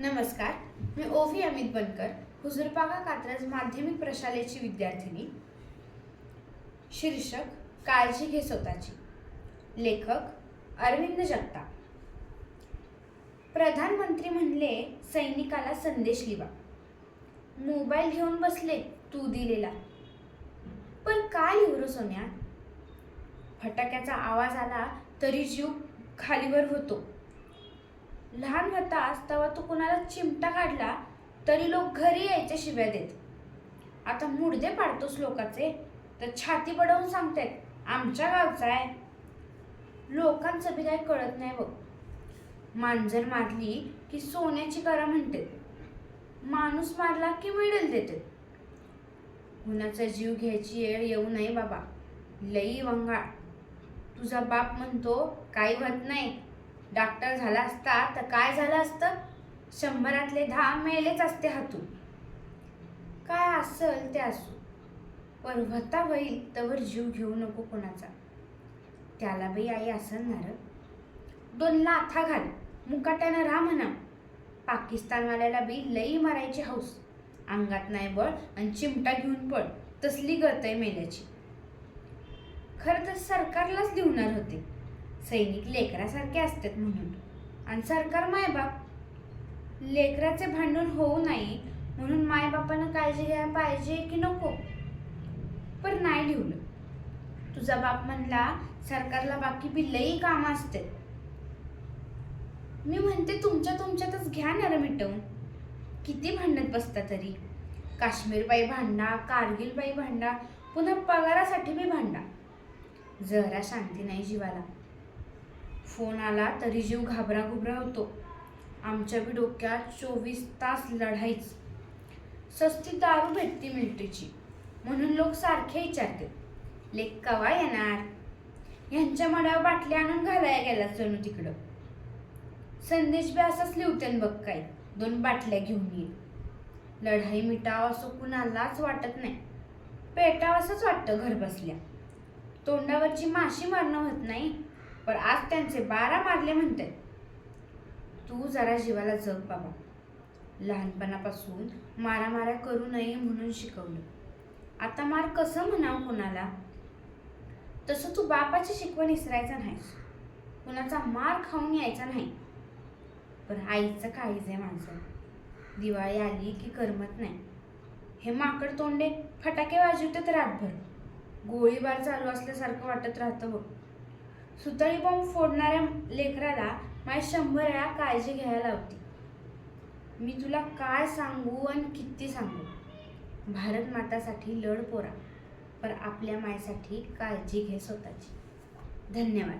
नमस्कार मी ओवी अमित बनकर हुजूरपागा कात्रज माध्यमिक प्रशालेची विद्यार्थिनी शीर्षक काळजी घे स्वतःची. लेखक अरविंद जगताप. प्रधानमंत्री म्हणले सैनिकाला संदेश लिवा. मोबाईल घेऊन बसले तू दिलेला. पण काय लिहू सोन्या? फटाक्याचा आवाज आला तरी जीव खालीवर होतो. लहान होतास तेव्हा तू कुणाला चिमटा काढला तरी लोक घरी यायच्या शिव्या देत. आता मुडदे पाडतोस लोकाचे तर छाती बडवून सांगतायत आमच्या गावचा आहे. लोकांचं बी काही कळत नाही बघ. मांजर मारली की सोन्याची करा म्हणते. माणूस मारला की मिडल देते. कुणाचा जीव घ्यायची येळ येऊ नये बाबा. लई वंगाळ. तुझा बाप म्हणतो काही होत नाही डॉक्टर झाला असता तर काय झालं असतं? शंभरातले दहा मेलेच असते हातून. काय असेल ते असू. पण व्हता होईल तवर जीव घेऊ नको कोणाचा. त्याला बाई आई असणार दोन लाथा घाल मुकाट्यानं राहा म्हणा. पाकिस्तानवाल्याला बी लई मारायची हौस. अंगात नाही बळ आणि चिमटा घेऊन पळ. तसली गत आहे मेल्याची. खरं तर सरकारलाच लिहणार होते. सैनिक लेकरासारखे असतात म्हणून. आणि सरकार मायबाप लेकराचे भांडण होऊ नये म्हणून मायबापानं काळजी घ्यायला पाहिजे की नको? पण नाही लिहलं तुझा बाप म्हणला सरकारला बाकी बिल्लही काम असते. मी म्हणते तुमच्या तुमच्यातच घ्या ना मिटवून. किती भांडत बसता तरी. काश्मीर बाई भांडा कारगिल बाई भांडा पुन्हा पगारासाठी बी भांडा. जरा शांती नाही जीवाला. फोन आला तरी जीव घाबरा घुबरा होतो. आमच्या बी डोक्यात चोवीस तास लढाईच. सस्ती दारू भेटती मिलिटरीची. म्हणून लोक सारखे विचारते लेक कवा येणार? यांच्या मनावर बाटल्या आणून घालाया गेला जणू तिकडं. संदेश बी असाच लिवतेन बघ काय दोन बाटल्या घेऊन येईल लढाई मिटाव असं कुणालाच वाटत नाही. पेटाव असंच वाटतं घर बसल्या तोंडावरची माशी मारणं होत नाही. पण आज त्यांचे बारा मारले म्हणते तू जरा जीवाला जग बाबा. लहानपणापासून मारामाऱ्या करू नये म्हणून शिकवलं. आता मार कसं म्हणावं कुणाला? तसं तू बापाची शिकवण इसरायचा नाहीस. कुणाचा मार खाऊन यायचा नाही. पण आईचं काहीच आहे माझं. दिवाळी आली की करमत नाही. हे माकड तोंडे फटाके वाजवतात रातभर. गोळीबार चालू असल्यासारखं वाटत राहतं बघ. सुतळी बॉम्ब फोडणाऱ्या लेकराला माय शंभर वेळा काळजी घ्यायला होती मी तुला काय सांगू आणि किती सांगू? भारत मातासाठी लढ पोरा पर आपल्या मायसाठी काळजी घे स्वतःची. धन्यवाद.